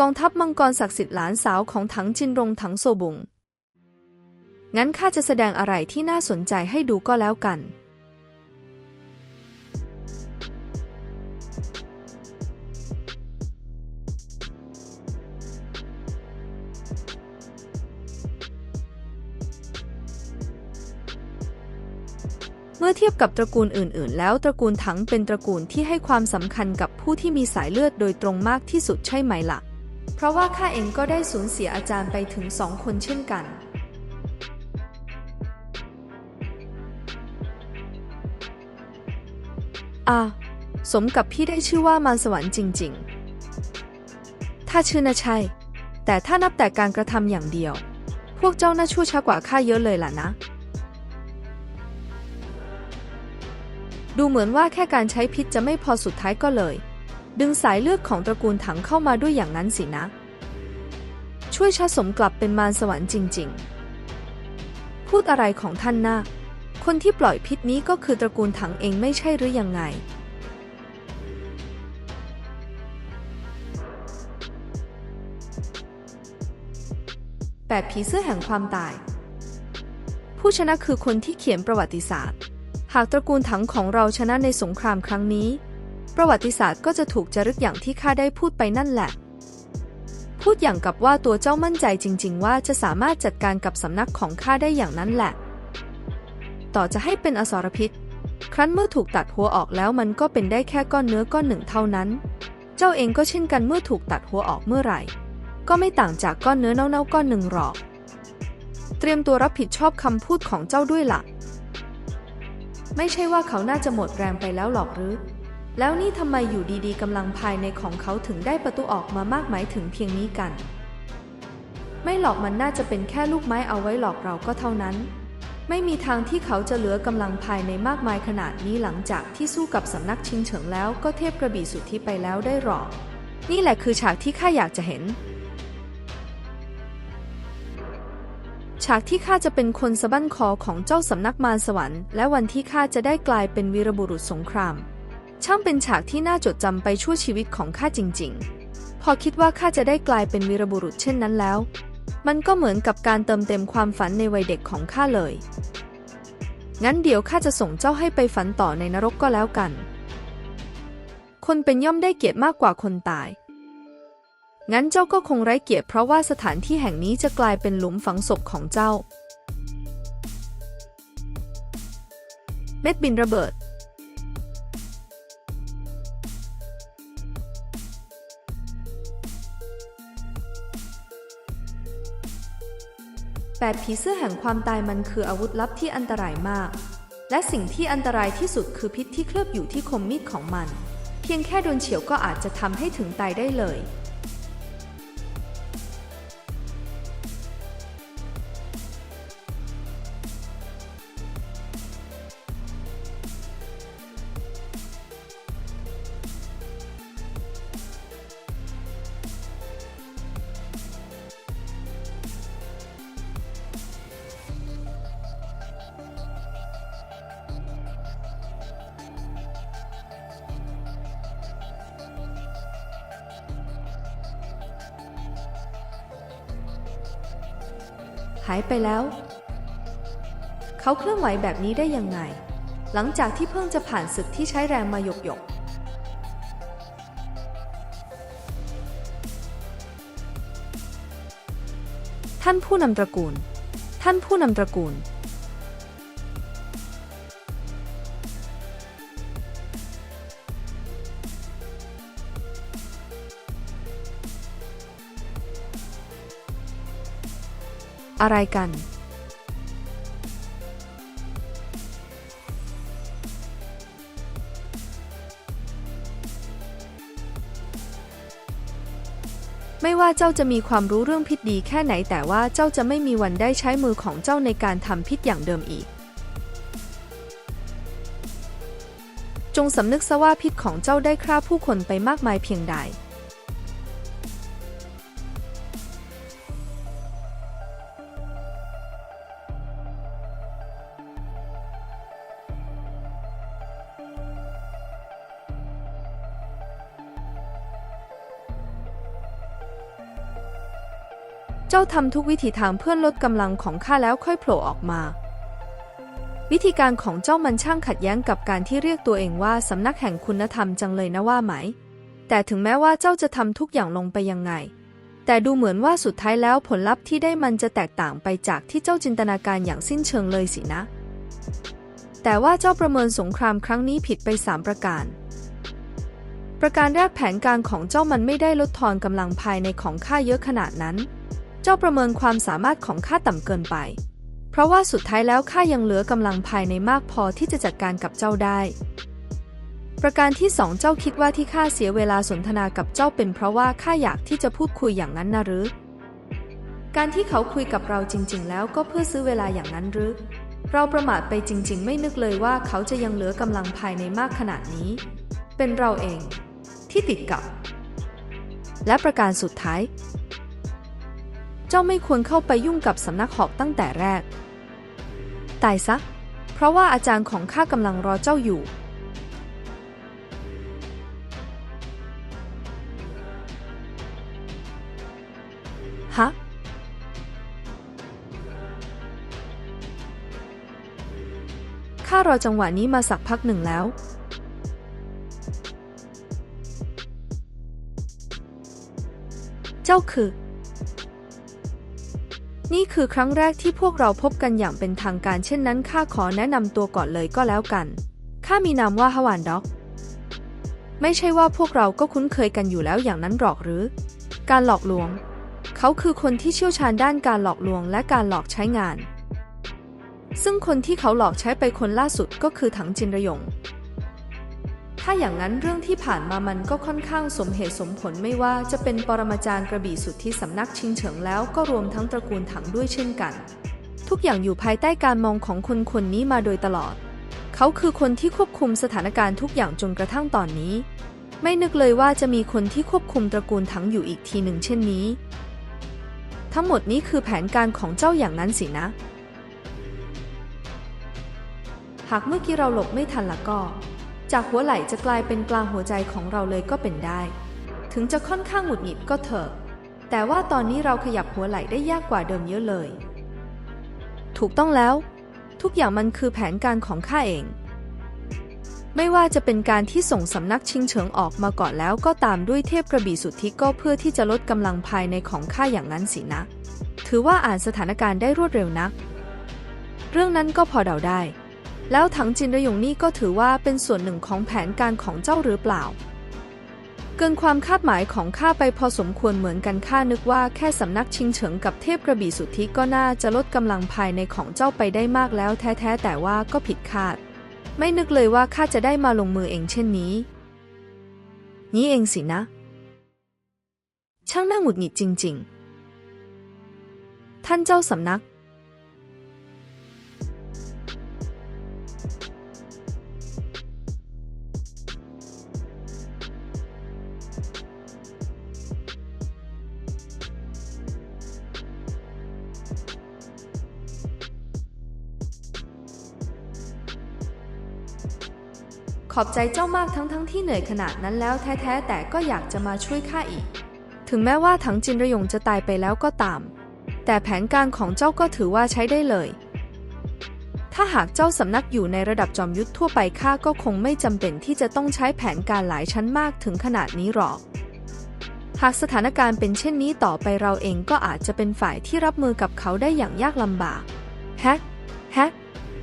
กองทัพมังกรศักดิ์สิทธิ์หลานสาวของถังจินรงถังโซบุง งั้นข้าจะแสดงอะไรที่น่าสนใจให้ดูก็แล้วกัน เมื่อเทียบกับตระกูลอื่น ๆ แล้วตระกูลถังเป็นตระกูลที่ให้ความสำคัญกับผู้ที่มีสายเลือดโดยตรงมากที่สุดใช่ไหมล่ะ เพราะว่าข้าเองก็ได้สูญเสียอาจารย์ไปถึงสองคนเช่นกัน อ่าสมกับพี่ได้ชื่อว่ามารสวรรค์จริง ๆ ถ้าชื่อน่ะใช่ แต่ถ้านับแต่การกระทำอย่างเดียว พวกเจ้าน่าชั่วช้ากว่าข้าเยอะเลยล่ะนะ ดูเหมือนว่าแค่การใช้พิษจะไม่พอสุดท้ายก็เลย ดึงสายเลือดของตระกูลถังเข้ามาด้วยอย่างนั้นสินะ ช่วยชาสมกลับเป็นมารสวรรค์จริง ๆ พูดอะไรของท่านนะคนที่ปล่อยพิษนี้ก็คือตระกูลถังเองไม่ใช่หรือยังไง แปดผีเสื้อแห่งความตาย ผู้ชนะคือคนที่เขียนประวัติศาสตร์ หากตระกูลถังของเราชนะในสงครามครั้งนี้ ประวัติศาสตร์ก็จะถูกจารึกอย่างที่ข้าได้พูดไปนั่นแหละ พูดอย่างกับว่าตัวเจ้ามั่นใจจริง ๆ ว่าจะสามารถจัดการกับสำนักของข้าได้อย่างนั้นแหละ ต่อจะให้เป็นอสรพิษ ครั้นเมื่อถูกตัดหัวออกแล้วมันก็เป็นได้แค่ก้อนเนื้อก้อนหนึ่งเท่านั้น เจ้าเองก็เช่นกันเมื่อถูกตัดหัวออกเมื่อไหร่ ก็ไม่ต่างจากก้อนเนื้อเน่าๆก้อนหนึ่งหรอก เตรียมตัวรับผิดชอบคำพูดของเจ้าด้วยล่ะ ไม่ใช่ว่าเขาน่าจะหมดแรงไปแล้วหรอกหรือ แล้วนี่ทำไมอยู่ดีๆกำลังภายในของเขาถึงได้ประตูออกมามากมายถึงเพียงนี้กัน ไม่หรอกมันน่าจะเป็นแค่ลูกไม้เอาไว้หลอกเราก็เท่านั้น ไม่มีทางที่เขาจะเหลือกำลังภายในมากมายขนาดนี้หลังจากที่สู้กับสำนักชิงเฉิงแล้วก็เทพกระบี่สุดทธิไปแล้วได้หรอก นี่แหละคือฉากที่ข้าอยากจะเห็น ฉากที่ข้าจะเป็นคนสะบั้นคอของเจ้าสำนักมารสวรรค์ และวันที่ข้าจะได้กลายเป็นวีรบุรุษสงคราม ช่างเป็นฉากที่น่าจดจำไปชั่วชีวิตของข้าจริง ๆ พอคิดว่าข้าจะได้กลายเป็นวีรบุรุษเช่นนั้นแล้ว มันก็เหมือนกับการเติมเต็มความฝันในวัยเด็กของข้าเลย งั้นเดี๋ยวข้าจะส่งเจ้าให้ไปฝันต่อในนรกก็แล้วกัน คนเป็นย่อมได้เกียรติมากกว่าคนตาย งั้นเจ้าก็คงไร้เกียรติเพราะว่าสถานที่แห่งนี้จะกลายเป็นหลุมฝังศพของเจ้า เม็ดบินระเบิด แปดผีเสื้อแห่งความตายมันคืออาวุธลับที่อันตรายมาก และสิ่งที่อันตรายที่สุดคือพิษที่เคลือบอยู่ที่คมมีดของมัน เพียงแค่โดนเฉียวก็อาจจะทำให้ถึงตายได้เลย หายไปแล้ว เขาเคลื่อนไหวแบบนี้ได้ยังไง หลังจากที่เพิ่งจะผ่านศึกที่ใช้แรงมาหยกหยกท่านผู้นำตระกูล ท่านผู้นำตระกูล อะไรกัน ไม่ว่าเจ้าจะมีความรู้เรื่องพิษดีแค่ไหนแต่ว่าเจ้าจะไม่มีวันได้ใช้มือของเจ้าในการทำพิษอย่างเดิมอีก จงสำนึกซะว่าพิษของเจ้าได้ฆ่าผู้คนไปมากมายเพียงใด จ้าทำทุกวิถีทางเพื่อลดกำลังของข้าแล้วค่อยโผล่ออกมา วิธีการของเจ้ามันช่างขัดแย้งกับการที่เรียกตัวเองว่าสำนักแห่งคุณธรรมจังเลยนะว่าไหม แต่ถึงแม้ว่าเจ้าจะทำทุกอย่างลงไปยังไง แต่ดูเหมือนว่าสุดท้ายแล้วผลลัพธ์ที่ได้มันจะแตกต่างไปจากที่เจ้าจินตนาการอย่างสิ้นเชิงเลยสินะ แต่ว่าเจ้าประเมินสงครามครั้งนี้ผิดไปสามประการประการแรกแผนการของเจ้ามันไม่ได้ลดทอนกำลังภายในของข้าเยอะขนาดนั้น เจ้าประเมินความสามารถของข้าต่ำเกินไป เพราะว่าสุดท้ายแล้วข้ายังเหลือกำลังภายในมากพอที่จะจัดการกับเจ้าได้ ประการที่สองเจ้าคิดว่าที่ข้าเสียเวลาสนทนากับเจ้าเป็นเพราะว่าข้าอยากที่จะพูดคุยอย่างนั้นนะหรือ การที่เขาคุยกับเราจริง ๆ แล้วก็เพื่อซื้อเวลาอย่างนั้นหรือ เราประมาทไปจริง ๆ ไม่นึกเลยว่าเขาจะยังเหลือกำลังภายในมากขนาดนี้ เป็นเราเอง ที่ติดกับ และประการสุดท้าย เจ้าไม่ควรเข้าไปยุ่งกับสำนักหอกตั้งแต่แรก ตายซะ เพราะว่าอาจารย์ของข้ากำลังรอเจ้าอยู่ ฮะ ข้ารอจังหวะนี้มาสักพักหนึ่งแล้วเจ้าคือ คือครั้งแรกที่พวกเราพบกันอย่างเป็นทางการเช่นนั้นข้าขอแนะนำตัวก่อนเลยก็แล้วกันข้ามีนามว่าฮวานด็อก ไม่ใช่ว่าพวกเราก็คุ้นเคยกันอยู่แล้วอย่างนั้นหรอกหรือ การหลอกลวง เขาคือคนที่เชี่ยวชาญด้านการหลอกลวงและการหลอกใช้งาน ซึ่งคนที่เขาหลอกใช้ไปคนล่าสุดก็คือถังจินระยง ถ้าอย่างนั้นเรื่องที่ผ่านมามันก็ค่อนข้างสมเหตุสมผลไม่ว่าจะเป็นปรมาจารย์กระบี่สุดที่สำนักชิงเฉิงแล้วก็รวมทั้งตระกูลถังด้วยเช่นกัน ทุกอย่างอยู่ภายใต้การมองของคนคนนี้มาโดยตลอด เขาคือคนที่ควบคุมสถานการณ์ทุกอย่างจนกระทั่งตอนนี้ ไม่นึกเลยว่าจะมีคนที่ควบคุมตระกูลถังอยู่อีกทีหนึ่งเช่นนี้ ทั้งหมดนี้คือแผนการของเจ้าอย่างนั้นสินะ หากเมื่อกี้เราหลบไม่ทันละก็ จากหัวไหล่จะกลายเป็นกลางหัวใจของเราเลยก็เป็นได้ ถึงจะค่อนข้างหงุดหงิดก็เถอะ แต่ว่าตอนนี้เราขยับหัวไหล่ได้ยากกว่าเดิมเยอะเลย ถูกต้องแล้ว ทุกอย่างมันคือแผนการของข้าเอง ไม่ว่าจะเป็นการที่ส่งสำนักชิงเฉิงออกมาก่อนแล้วก็ตามด้วยเทพกระบี่สุทธิก็เพื่อที่จะลดกำลังภายในของข้าอย่างนั้นสินะ ถือว่าอ่านสถานการณ์ได้รวดเร็วนัก เรื่องนั้นก็พอเดาได้ แล้วถังจินระยงนี่ก็ถือว่าเป็นส่วนหนึ่งของแผนการของเจ้าหรือเปล่า เกินความคาดหมายของข้าไปพอสมควรเหมือนกันข้านึกว่าแค่สำนักชิงเฉิงกับเทพกระบี่สุทธิก็น่าจะลดกำลังภายในของเจ้าไปได้มากแล้วแท้ๆแต่ว่าก็ผิดคาด ไม่นึกเลยว่าข้าจะได้มาลงมือเองเช่นนี้ นี้เองสินะ ช่างน่าหงุดหงิดจริง ๆ ท่านเจ้าสำนัก ขอบใจเจ้ามากทั้งทั้งที่เหนื่อยขนาดนั้นแล้วแท้ๆแต่ก็อยากจะมาช่วยข้าอีก ถึงแม้ว่าถังจินระยงจะตายไปแล้วก็ตาม แต่แผนการของเจ้าก็ถือว่าใช้ได้เลย ถ้าหากเจ้าสำนักอยู่ในระดับจอมยุทธทั่วไปข้าก็คงไม่จำเป็นที่จะต้องใช้แผนการหลายชั้นมากถึงขนาดนี้หรอก หากสถานการณ์เป็นเช่นนี้ต่อไปเราเองก็อาจจะเป็นฝ่ายที่รับมือกับเขาได้อย่างยากลำบากแฮะแฮะ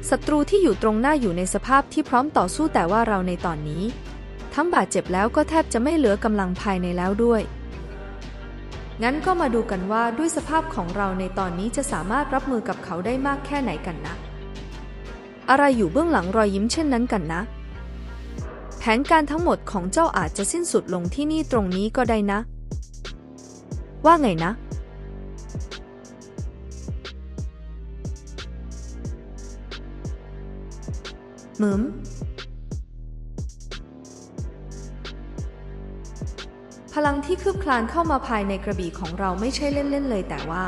ศัตรูที่อยู่ตรงหน้าอยู่ในสภาพที่พร้อมต่อสู้แต่ว่าเราในตอนนี้ ทั้งบาดเจ็บแล้วก็แทบจะไม่เหลือกำลังภายในแล้วด้วย งั้นก็มาดูกันว่าด้วยสภาพของเราในตอนนี้จะสามารถรับมือกับเขาได้มากแค่ไหนกันนะ อะไรอยู่เบื้องหลังรอยยิ้มเช่นนั้นกันนะ แผนการทั้งหมดของเจ้าอาจจะสิ้นสุดลงที่นี่ตรงนี้ก็ได้นะ ว่าไงนะ หมึมพลังที่คืบคลานเข้ามาภายในกระบี่ของเราไม่ใช่เล่นๆเลยแต่ว่า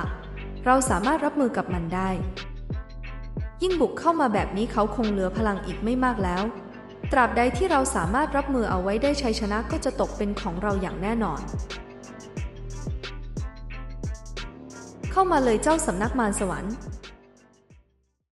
เราสามารถรับมือกับมันได้ ยิ่งบุกเข้ามาแบบนี้เขาคงเหลือพลังอีกไม่มากแล้ว ตราบใดที่เราสามารถรับมือเอาไว้ได้ชัยชนะก็จะตกเป็นของเราอย่างแน่นอน เข้ามาเลยเจ้าสำนักมารสวรรค์